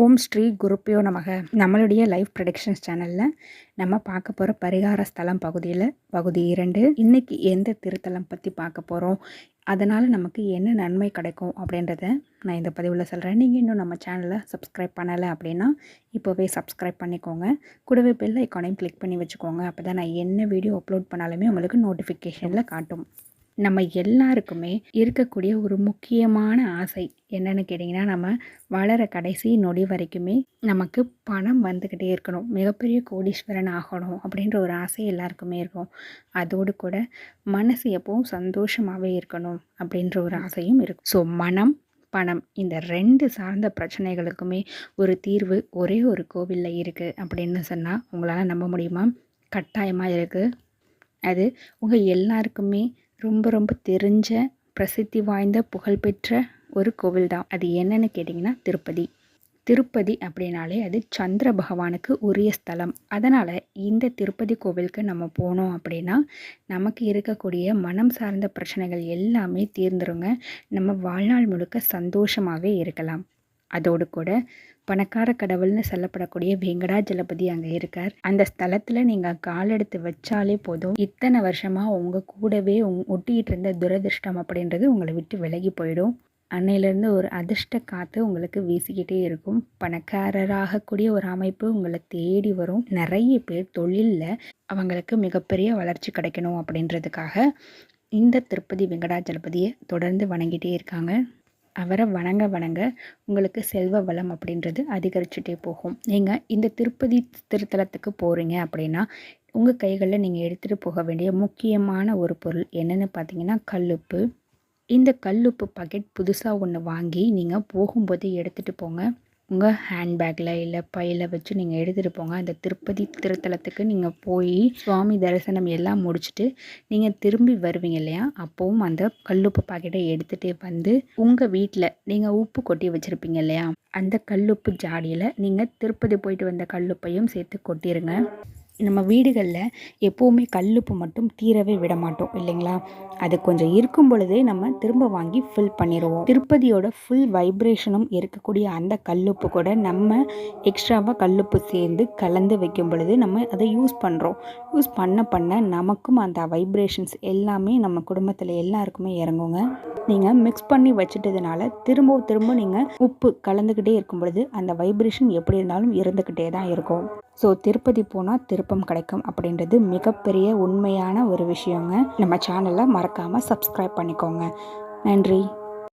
ஓம் ஸ்ரீ குருப்பியோ நமக. நம்மளுடைய லைஃப் ப்ரடிக்ஷன்ஸ் சேனலில் நம்ம பார்க்க போகிற பரிகார ஸ்தலம் பகுதியில் பகுதி இரண்டு. இன்றைக்கி எந்த திருத்தலம் பற்றி பார்க்க போகிறோம் அதனால் நமக்கு என்ன நன்மை கிடைக்கும் அப்படின்றத நான் இந்த பதிவில் சொல்கிறேன் நீங்கள் இன்னும் நம்ம சேனலை சப்ஸ்கிரைப் பண்ணலை அப்படின்னா இப்போவே சப்ஸ்கிரைப் பண்ணிக்கோங்க. கூடவே பெல் ஐக்கானையும் கிளிக் பண்ணி வச்சுக்கோங்க. அப்போ தான் நான் என்ன வீடியோ அப்லோட் பண்ணாலுமே உங்களுக்கு நோட்டிஃபிகேஷனில் காட்டும். நம்ம எல்லாருக்குமே இருக்கக்கூடிய ஒரு முக்கியமான ஆசை. என்னென்னு கேட்டிங்கன்னா நம்ம வளர கடைசி நொடி வரைக்குமே நமக்கு பணம் வந்துக்கிட்டே இருக்கணும். மிகப்பெரிய கோடீஸ்வரன் ஆகணும் அப்படின்ற ஒரு ஆசை எல்லாருக்குமே இருக்கும். அதோடு கூட மனசு எப்பவும் சந்தோஷமாகவே இருக்கணும் அப்படின்ற ஒரு ஆசையும் இருக்கும். ஸோ மனம் பணம் இந்த ரெண்டு சார்ந்த பிரச்சனைகளுக்குமே ஒரு தீர்வு ஒரே ஒரு கோவிலில் இருக்குது அப்படின்னு சொன்னால் உங்களால் நம்ப முடியுமா? கட்டாயமாக இருக்குது அது உங்கள் எல்லாருக்குமே ரொம்ப ரொம்ப தெரிஞ்ச பிரசித்தி வாய்ந்த புகழ்பெற்ற ஒரு கோவில் தான் அது என்னன்னு கேட்டிங்கன்னா திருப்பதி. திருப்பதி அப்படின்னாலே அது சந்திர பகவானுக்கு உரிய ஸ்தலம். அதனால் இந்த திருப்பதி கோவிலுக்கு நம்ம போனோம் அப்படின்னா நமக்கு இருக்கக்கூடிய மனம் சார்ந்த பிரச்சனைகள் எல்லாமே தீர்ந்துருங்க. நம்ம வாழ்நாள் முழுக்க சந்தோஷமாகவே இருக்கலாம். அதோடு கூட பணக்கார கடவுள்னு சொல்லப்படக்கூடிய வெங்கடாஜலபதி அங்கே இருக்கார். அந்த ஸ்தலத்தில் நீங்கள் கால் எடுத்து வச்சாலே போதும். இத்தனை வருஷமாக உங்கள் கூடவே உங் ஒட்டிகிட்டு இருந்த துரதிருஷ்டம் அப்படின்றது உங்களை விட்டு விலகி போயிடும். அன்னையிலேருந்து ஒரு அதிர்ஷ்ட காற்று உங்களுக்கு வீசிக்கிட்டே இருக்கும். பணக்காரராகக்கூடிய ஒரு அமைப்பு உங்களை தேடி வரும். நிறைய பேர் தொழிலில் அவங்களுக்கு மிகப்பெரிய வளர்ச்சி கிடைக்கணும் அப்படின்றதுக்காக இந்த திருப்பதி வெங்கடாஜலபதியை தொடர்ந்து வணங்கிட்டே இருக்காங்க. அவரை வணங்க வணங்க உங்களுக்கு செல்வ வளம் அப்படின்றது அதிகரிச்சுட்டே போகும். நீங்கள் இந்த திருப்பதி திருத்தலத்துக்கு போகிறீங்க அப்படின்னா உங்கள் கைகளில் நீங்கள் எடுத்துகிட்டு போக வேண்டிய முக்கியமான ஒரு பொருள் என்னென்னு பார்த்தீங்கன்னா கல்லுப்பு. இந்த கல்லுப்பு பக்கெட் புதுசாக ஒன்று வாங்கி நீங்கள் போகும்போது எடுத்துகிட்டு போங்க. உங்கள் ஹேண்ட்பேக்கில் இல்லை பையில் வச்சு நீங்கள் எடுத்துகிட்டு போங்க. அந்த திருப்பதி திருத்தலத்துக்கு நீங்கள் போய் சுவாமி தரிசனம் எல்லாம் முடிச்சுட்டு நீங்கள் திரும்பி வருவீங்க இல்லையா? அப்போவும் அந்த கல்லுப்பு பாக்கெட்டை எடுத்துகிட்டே வந்து உங்கள் வீட்டில் நீங்கள் உப்பு கொட்டி வச்சுருப்பீங்க இல்லையா? அந்த கல்லுப்பு ஜாடியில் நீங்கள் திருப்பதி போயிட்டு வந்த கல்லுப்பையும் சேர்த்து கொட்டிடுங்க நம்ம வீடுகளில் எப்போவுமே கல்லுப்பு மட்டும் தீரவே விட மாட்டோம் இல்லைங்களா? அது கொஞ்சம் இருக்கும் பொழுதே நம்ம திரும்ப வாங்கி ஃபில் பண்ணிடுவோம் திருப்பதியோட ஃபுல் வைப்ரேஷனும் இருக்கக்கூடிய அந்த கல்லுப்பு கூட நம்ம எக்ஸ்ட்ராவாக கல்லுப்பு சேர்ந்து கலந்து வைக்கும் பொழுது நம்ம அதை யூஸ் பண்ணுறோம் யூஸ் பண்ண பண்ண நமக்கும் அந்த வைப்ரேஷன்ஸ் எல்லாமே நம்ம குடும்பத்தில் எல்லாருக்குமே இறங்குங்க. நீங்கள் மிக்ஸ் பண்ணி வச்சுட்டதுனால திரும்ப திரும்ப நீங்கள் உப்பு கலந்துக்கிட்டே இருக்கும் பொழுது அந்த வைப்ரேஷன் எப்படி இருந்தாலும் இருந்துக்கிட்டே தான் இருக்கும். ஸோ திருப்பதி போனால் திருப்பம் கிடைக்கும் அப்படின்றது மிகப்பெரிய உண்மையான ஒரு விஷயங்க. நம்ம சேனலை மறக்காமல் சப்ஸ்கிரைப் பண்ணிக்கோங்க. நன்றி.